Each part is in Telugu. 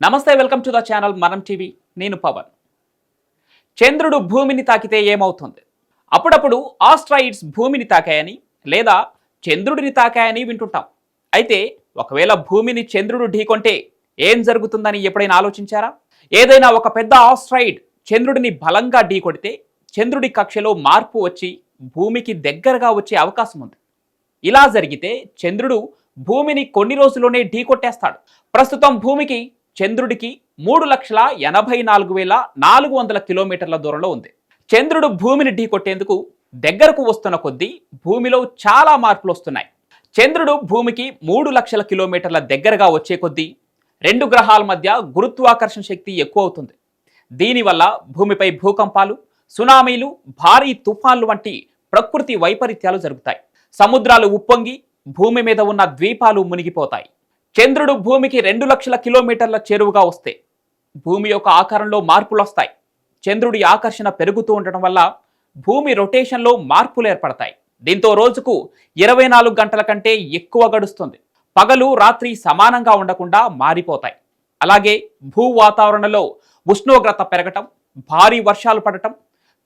నమస్తే welcome to the channel Manam TV. నేను పవన్. చంద్రుడు భూమిని తాకితే ఏమవుతుంది? అప్పుడప్పుడు ఆస్ట్రాయిడ్స్ భూమిని తాకాయని లేదా చంద్రుడిని తాకాయని వింటుంటాం. అయితే ఒకవేళ భూమిని చంద్రుడు ఢీకొంటే ఏం జరుగుతుందని ఎప్పుడైనా ఆలోచించారా? ఏదైనా ఒక పెద్ద ఆస్ట్రాయిడ్ చంద్రుడిని బలంగా ఢీకొడితే చంద్రుడి కక్షలో మార్పు వచ్చి భూమికి దగ్గరగా వచ్చే అవకాశం ఉంది. ఇలా జరిగితే చంద్రుడు భూమిని కొన్ని రోజుల్లోనే ఢీకొట్టేస్తాడు. ప్రస్తుతం భూమికి చంద్రుడికి మూడు లక్షల ఎనభై నాలుగు వేల నాలుగు వందల కిలోమీటర్ల దూరంలో ఉంది. చంద్రుడు భూమిని ఢీకొట్టేందుకు దగ్గరకు వస్తున్న కొద్దీ భూమిలో చాలా మార్పులు వస్తున్నాయి. చంద్రుడు భూమికి మూడు లక్షల కిలోమీటర్ల దగ్గరగా వచ్చే కొద్దీ రెండు గ్రహాల మధ్య గురుత్వాకర్షణ శక్తి ఎక్కువ అవుతుంది. దీనివల్ల భూమిపై భూకంపాలు సునామీలు భారీ తుఫాన్లు వంటి ప్రకృతి వైపరీత్యాలు జరుగుతాయి. సముద్రాలు ఉప్పొంగి భూమి మీద ఉన్న ద్వీపాలు మునిగిపోతాయి. చంద్రుడు భూమికి రెండు లక్షల కిలోమీటర్ల చేరువుగా వస్తే భూమి యొక్క ఆకారంలో మార్పులు వస్తాయి. చంద్రుడి ఆకర్షణ పెరుగుతూ ఉండటం వల్ల భూమి రొటేషన్లో మార్పులు ఏర్పడతాయి. దీంతో రోజుకు ఇరవై నాలుగు గంటల కంటే ఎక్కువ గడుస్తుంది. పగలు రాత్రి సమానంగా ఉండకుండా మారిపోతాయి. అలాగే భూ వాతావరణంలో ఉష్ణోగ్రత పెరగటం భారీ వర్షాలు పడటం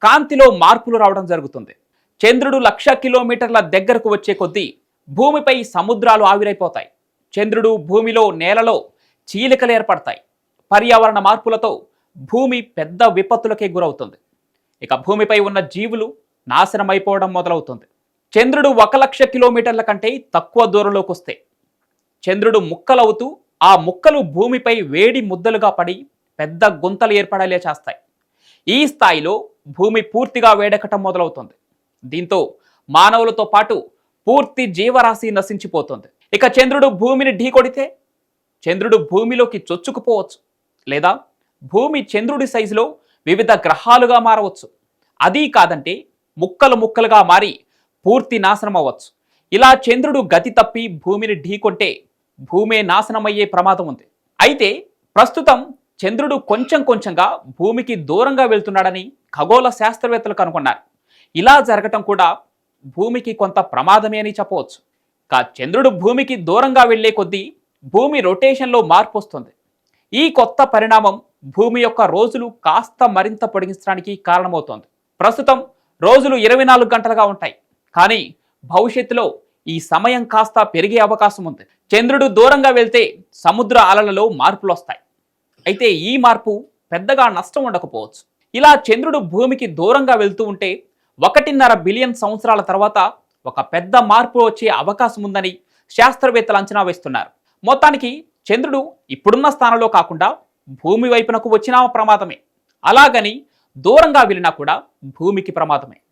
కాంతిలో మార్పులు రావడం జరుగుతుంది. చంద్రుడు లక్ష కిలోమీటర్ల దగ్గరకు వచ్చే కొద్దీ భూమిపై సముద్రాలు ఆవిరైపోతాయి. చంద్రుడు భూమిలో నేలలో చీలికలు ఏర్పడతాయి. పర్యావరణ మార్పులతో భూమి పెద్ద విపత్తులకే గురవుతుంది. ఇక భూమిపై ఉన్న జీవులు నాశనమైపోవడం మొదలవుతుంది. చంద్రుడు ఒక లక్ష కిలోమీటర్ల కంటే తక్కువ దూరంలోకి వస్తే చంద్రుడు ముక్కలవుతూ ఆ ముక్కలు భూమిపై వేడి ముద్దలుగా పడి పెద్ద గుంతలు ఏర్పడలే చేస్తాయి. ఈ స్థాయిలో భూమి పూర్తిగా వేడెక్కటం మొదలవుతుంది. దీంతో మానవులతో పాటు పూర్తి జీవరాశి నశించిపోతుంది. ఇక చంద్రుడు భూమిని ఢీకొడితే చంద్రుడు భూమిలోకి చొచ్చుకుపోవచ్చు. లేదా భూమి చంద్రుడి సైజులో వివిధ గ్రహాలుగా మారవచ్చు. అదీ కాదంటే ముక్కలు ముక్కలుగా మారి పూర్తి నాశనం అవ్వచ్చు ఇలా చంద్రుడు గతి తప్పి భూమిని ఢీకొంటే భూమే నాశనమయ్యే ప్రమాదం ఉంది. అయితే ప్రస్తుతం చంద్రుడు కొంచెం కొంచెంగా భూమికి దూరంగా వెళ్తున్నాడని ఖగోళ శాస్త్రవేత్తలు కనుగొన్నారు. ఇలా జరగటం కూడా భూమికి కొంత ప్రమాదమే అని చెప్పవచ్చు. కా చంద్రుడు భూమికి దూరంగా వెళ్ళే కొద్దీ భూమి రొటేషన్లో మార్పు వస్తుంది ఈ కొత్త పరిణామం భూమి యొక్క రోజులు కాస్త మరింత పొడిగించడానికి కారణమవుతోంది. ప్రస్తుతం రోజులు ఇరవై నాలుగు గంటలుగా ఉంటాయి. కానీ భవిష్యత్తులో ఈ సమయం కాస్త పెరిగే అవకాశం ఉంది. చంద్రుడు దూరంగా వెళ్తే సముద్ర అలలలో మార్పులు వస్తాయి అయితే ఈ మార్పు పెద్దగా నష్టం ఉండకపోవచ్చు. ఇలా చంద్రుడు భూమికి దూరంగా వెళ్తూ ఉంటే ఒకటిన్నర బిలియన్ సంవత్సరాల తర్వాత ఒక పెద్ద మార్పు వచ్చే అవకాశం ఉందని శాస్త్రవేత్తలు అంచనా వేస్తున్నారు. మొత్తానికి చంద్రుడు ఇప్పుడున్న స్థానంలో కాకుండా భూమి వైపునకు వచ్చినా ప్రమాదమే. అలాగని దూరంగా వెళ్ళినా కూడా భూమికి ప్రమాదమే.